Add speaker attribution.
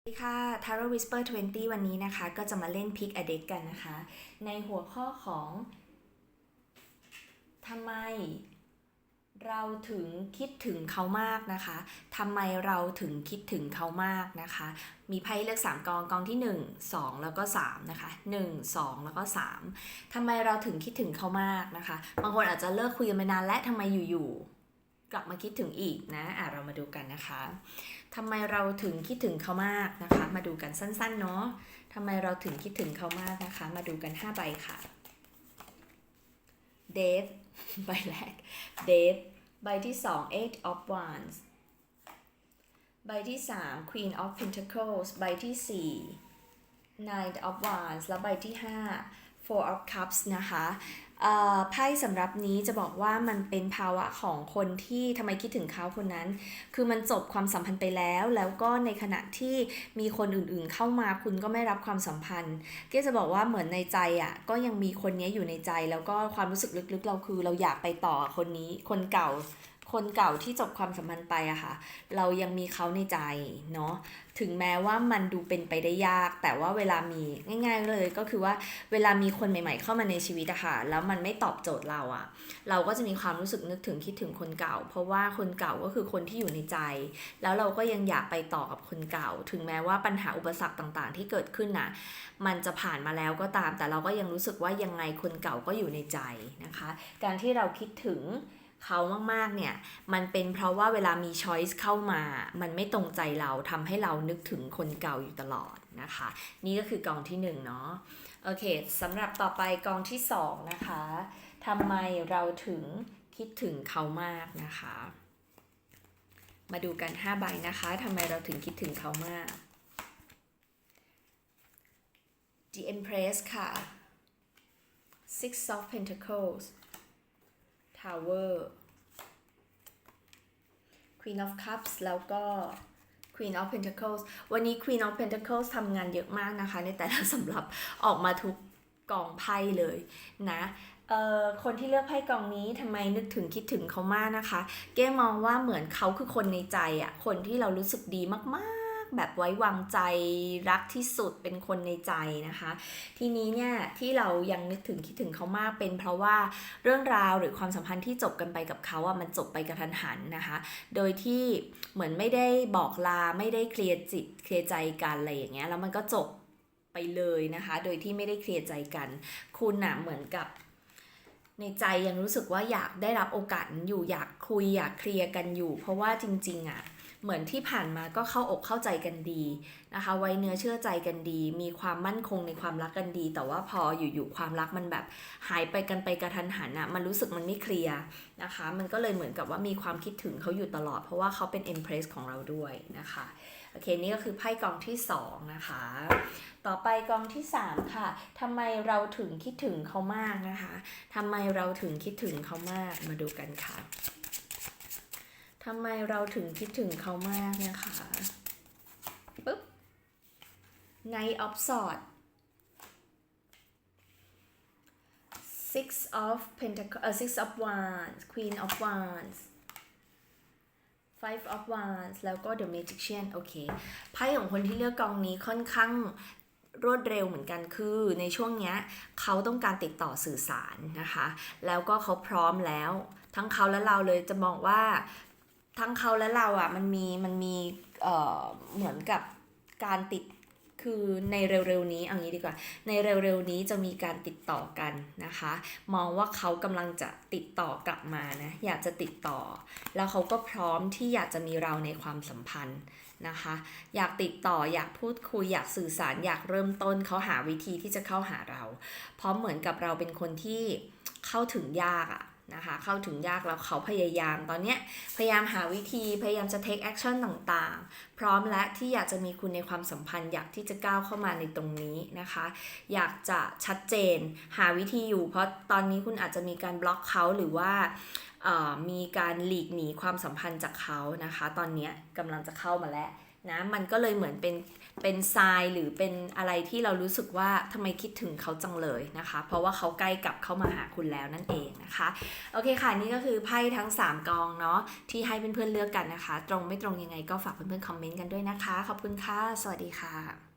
Speaker 1: สวัสดีค่ะ Taro Whisper 20 วันนี้นะคะ ก็จะมาเล่น Pick a Deck กันนะคะ ในหัวข้อของทำไมเราถึงคิดถึงเขามากนะคะทำไมเราถึงคิดถึงเขามากนะคะ มีไพ่เลือก3กองกองที่ 1 2 แล้วก็3นะคะ1 2 แล้วก็ 3ทำไมเราถึงคิดถึงเขามากนะคะ บางคนอาจจะเลิกคุยกันไปนานและทำไมอยู่ๆ กลับมาคิดถึงอีกนะอะเรามาดูกันนะคะทำไมเราถึงคิดถึงเขามากนะคะ มาดูกันสั้นๆเนาะทำไมเราถึงคิดถึงเขามากนะคะ มาดูกัน5ใบค่ะเดฟใบแรกเดฟใบที่ 2 eight of wands ใบที่ 3 queen of pentacles ใบที่ 4 nine of wands แล้วใบที่ 5 four of cups นะคะ ไพ่สำหรับนี้จะบอกว่ามันเป็นภาวะของคนที่ทำไมคิดถึงเขาคนนั้น คือมันจบความสัมพันธ์ไปแล้ว แล้วก็ในขณะที่มีคนอื่นๆเข้ามาคุณก็ไม่รับความสัมพันธ์เก้จะบอกว่าเหมือนในใจอะก็ยังมีคนนี้อยู่ในใจ แล้วก็ความรู้สึกลึกๆ เราคือ เราอยากไปต่อคนนี้คนเก่า คนเก่าที่จบความสัมพันธ์ไปอะค่ะ เรายังมีเขาในใจเนาะถึงแม้ว่ามันดูเป็นไปได้ยาก แต่ว่าเวลามีง่าย ๆ เลยก็คือว่าเวลามีคนใหม่ ๆ เข้ามาในชีวิตอะค่ะแล้วมันไม่ตอบโจทย์เราอะเราก็จะมีความรู้สึกนึกถึงคิดถึงคนเก่า เพราะว่าคนเก่าก็คือคนที่อยู่ในใจ แล้วเราก็ยังอยากไปต่อกับคนเก่า ถึงแม้ว่าปัญหาอุปสรรคต่างๆ ที่เกิดขึ้นน่ะมันจะผ่านมาแล้วก็ตาม แต่เราก็ยังรู้สึกว่ายังไงคนเก่าก็อยู่ในใจนะคะ การที่เราคิดถึง เขามากๆเนี่ย มันเป็นเพราะว่าเวลามีช้อยส์เข้ามา มันไม่ตรงใจเราทำให้เรานึกถึงคนเก่าอยู่ตลอดนะคะ นี่ก็คือกองที่หนึ่งเนาะโอเคสำหรับต่อไปกองที่สองนะคะทำไมเราถึงคิดถึงเขามากนะคะ มาดูกัน5ใบนะคะทำไมเราถึงคิดถึงเขามาก The Empress ค่ะ Six of Pentacles Tower Queen of Cups แล้วก็ Queen of Pentacles วันนี้ Queen of Pentacles ทำงานเยอะมากนะคะ ในแต่ละสำหรับออกมาทุกกองไพ่เลยนะเอ่อคนที่เลือกไพ่กองนี้ทำไมนึกถึงคิดถึงเขามากนะคะ เก้มองว่าเหมือนเขาคือคนในใจอะคนที่เรารู้สึกดีมาก แบบไว้วางใจรักที่สุดเป็นคนในใจนะคะ ทีนี้เนี่ยที่เรายังนึกถึงคิดถึงเขามากเป็นเพราะว่าเรื่องราวหรือความสัมพันธ์ที่จบกันไปกับเขาอะมันจบไปกระทันหันนะคะ โดยที่เหมือนไม่ได้บอกลาไม่ได้เคลียร์จิตเคลียร์ใจกันอะไรอย่างเงี้ยแล้วมันก็จบไปเลยนะคะ โดยที่ไม่ได้เคลียร์ใจกัน คุณน่ะเหมือนกับในใจยังรู้สึกว่าอยากได้รับโอกาสอยู่อยากคุยอยากเคลียร์กันอยู่ เพราะว่าจริง ๆอะ เหมือนที่ผ่านมาก็เข้าอกเข้าใจกันดีนะคะ ไว้เนื้อเชื่อใจกันดี มีความมั่นคงในความรักกันดี แต่ว่าพออยู่ๆความรักมันแบบหายไปกันไปกระทันหันอะมันรู้สึกมันไม่เคลียร์นะคะ มันก็เลยเหมือนกับว่ามีความคิดถึงเขาอยู่ตลอด เพราะว่าเขาเป็น Empress ของเราด้วยนะคะโอเคนี่ก็คือไพ่กองที่สองนะคะ ต่อไปกองที่ 3 ค่ะทำไมเราถึงคิดถึงเขามากนะคะทำไมเราถึงคิดถึงเขามากมาดูกันค่ะ ทำไมเราถึงคิดถึงเขามากนะคะปึ๊บ Knight of Swords Six of Pentacle เอ่อ Six of Wands Queen of Wands Five of Wands แล้วก็ The Magician โอเค ไพ่ของคนที่เลือกกองนี้ค่อนข้างรวดเร็วเหมือนกันคือในช่วงเนี้ยเขาต้องการติดต่อสื่อสารนะคะ แล้วก็เขาพร้อมแล้ว ทั้งเขาและเราเลยจะมองว่า ทั้งเขาและเราอะมันมีมันมีเอ่อเหมือนกับการติดคือในเร็วๆนี้เอางี้ดีกว่า ในเร็วๆนี้จะมีการติดต่อกันนะคะ มองว่าเขากำลังจะติดต่อกลับมานะอยากจะติดต่อ แล้วเขาก็พร้อมที่อยากจะมีเราในความสัมพันธ์นะคะ อยากติดต่ออยากพูดคุยอยากสื่อสารอยากเริ่มต้นเขาหาวิธีที่จะเข้าหาเรา เพราะเหมือนกับเราเป็นคนที่เข้าถึงยากอะ นะคะเข้าถึงยากแล้วเขาพยายามตอนนี้พยายามหาวิธีพยายามจะ take action ต่างๆ พร้อมและที่อยากจะมีคุณในความสัมพันธ์ อยากที่จะก้าวเข้ามาในตรงนี้นะคะ อยากจะชัดเจนหาวิธีอยู่ เพราะตอนนี้คุณอาจจะมีการบล็อกเขาหรือว่ามีการหลีกหนีความสัมพันธ์จากเขานะคะ ตอนนี้กำลังจะเข้ามาแล้ว นะมันก็เลยเหมือนเป็นเป็นทรายหรือเป็นอะไรที่เรารู้สึกว่าทำไมคิดถึงเขาจังเลยนะคะ เพราะว่าเขาใกล้กลับเข้ามาหาคุณแล้วนั่นเองนะคะโอเคค่ะนี่ก็คือไพ่ทั้ง 3 กองเนาะที่ให้เพื่อนๆเลือกกันนะคะ ตรงไม่ตรงยังไงก็ฝากเพื่อนๆคอมเมนต์กันด้วยนะคะ ขอบคุณค่ะ สวัสดีค่ะ